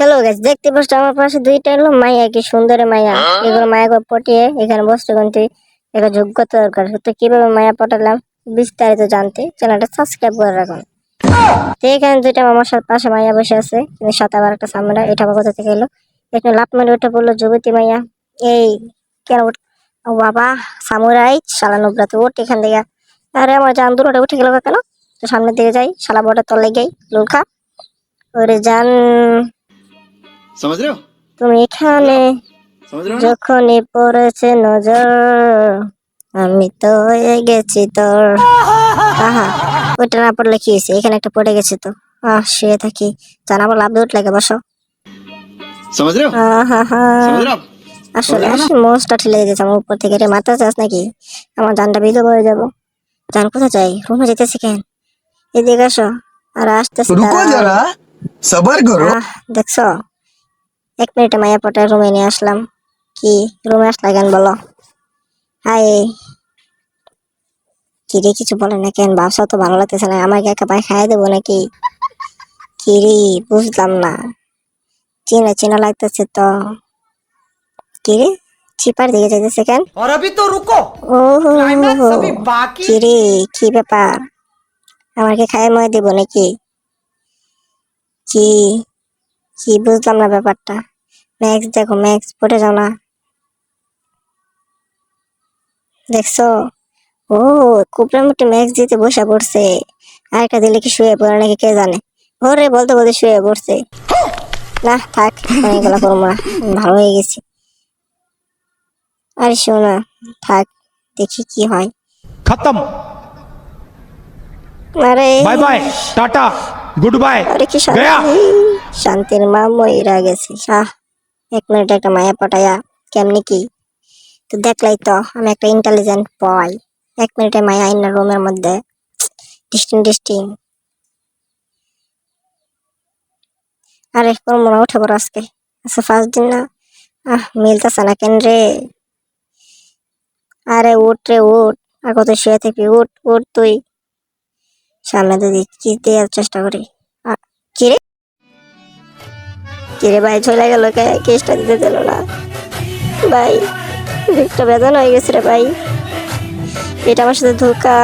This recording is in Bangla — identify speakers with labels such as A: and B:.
A: হ্যালো গাছ দেখতে পাচ্ছ আমার পাশে দুইটা হলো মাইয়া কি সুন্দর মাইয়া। এগুলো মায়াকে পটিয়ে এখানে বসতে কিন্তু এটা যোগ্যতা দরকার। তো কীভাবে মায়া পটালাম বিস্তারিত জানতে চ্যানেলটা সাবস্ক্রাইব করে রাখুন। তো এখানে দুইটা আমার সাথে পাশে মাইয়া বসে আছে কিন্তু সাথে আবার একটা সামনে এটা আবার কোথা থেকে এলো। এখানে লাভ মেরে ওটা বলল যুবতী মাইয়া। এই কেন ও বাবা সামুরাই শালা নুবরাতে ওঠ এখান থেকে। আরে আমার জান দুটোটা উঠে গেল কেন? তো সামনের দিকে যাই শালা বড়টা তলে যাই লুলখা ওরে জান
B: समझ रहे हो
A: তুমি এখানে
B: समझ रहे हो ना?
A: যখনই পড়েছে নজর আমি তো হয়ে গেছি তোর আহা ওইটা না পড়লে কি হয়েছে এখানে একটা পড়ে গেছে তো আহ শুয়ে থাকি জানাবো লাভ উঠ লাগে বসো
B: समझ रहे हो
A: আহা হা
B: समझ रहे हो आप
A: আসলে আসলে মোষটা ঠেলে দিয়েছে আমার উপর থেকে রে মাথা চাস নাকি আমার জানটা বিধবা হয়ে যাবো জান কোথায় যাই রুমে যেতেছি কেন এদিকে আসো আর আসতেছি
C: रुको
A: দাঁড়াও।
C: जरा सबर करो
A: আহ দেখছো এক মিনিটে মায়া পটে রুমে নিয়ে আসলাম কি রুমে আসলা কেন বলো হাই কি রে কিছু বলে না কেন ব্যবসা তো ভালো লাগতেছে না আমাকে একা পায়ে খাইয়ে দেবো নাকি কি রে বুঝলাম না চেনা চেনা লাগতেছে তো কি রে চিপার দিকে যেতেছে কেন
D: और अभी तो रुको
A: ও
D: क्लाइमैक्स अभी बाकी
A: কি রে কি ব্যাপার আমাকে খাইয়ে ময় দেব নাকি কি কি বুঝলাম না ব্যাপারটা ম্যাক্স দেখো ম্যাক্স পড়ে যাও না। দেখছ? ও কুপড়া মধ্যে ম্যাক্স দিতে বসা পড়ছে। আর একটা দিলে কি শুয়ে পড়ে নাকি কে জানে? ওরে বলতে বলতে শুয়ে পড়ছে। না থাক আমি করব না। ভালো হয়ে গেছি। আরে শোনা থাক দেখি কি হয়।
E: খতম!
A: আরে
E: bye bye tata good bye.
A: আরে কি শান্তি। শান্তির মা মইরা গেছে। শাহ এক মিনিট একটা মায়া পটায়া কেমনি কি? তো দেখলাই তো, আমি একটা ইন্টেলিজেন্ট বয় এক মিনিটে মায়া আইন রুমের মধ্যে। ডিস্টিং ডিস্টিং আরে কোন মনে উঠে পড়ো আজকে। আচ্ছা ফার্স্ট দিন না? আহ, মিলতেছে না কেন রে? আরে, উঠ রে, উঠ। আর কত শুয়ে থাকবি? উঠ উঠ তুই। সামনে দিদি কি দেওয়ার চেষ্টা করি। কি রে? কি রে ভাই চলে গেল কে? কেসটা দিতে দিল না। ভাই একটা বেদনা হয়ে গেছে রে ভাই। এটা আমার সাথে ধোকা।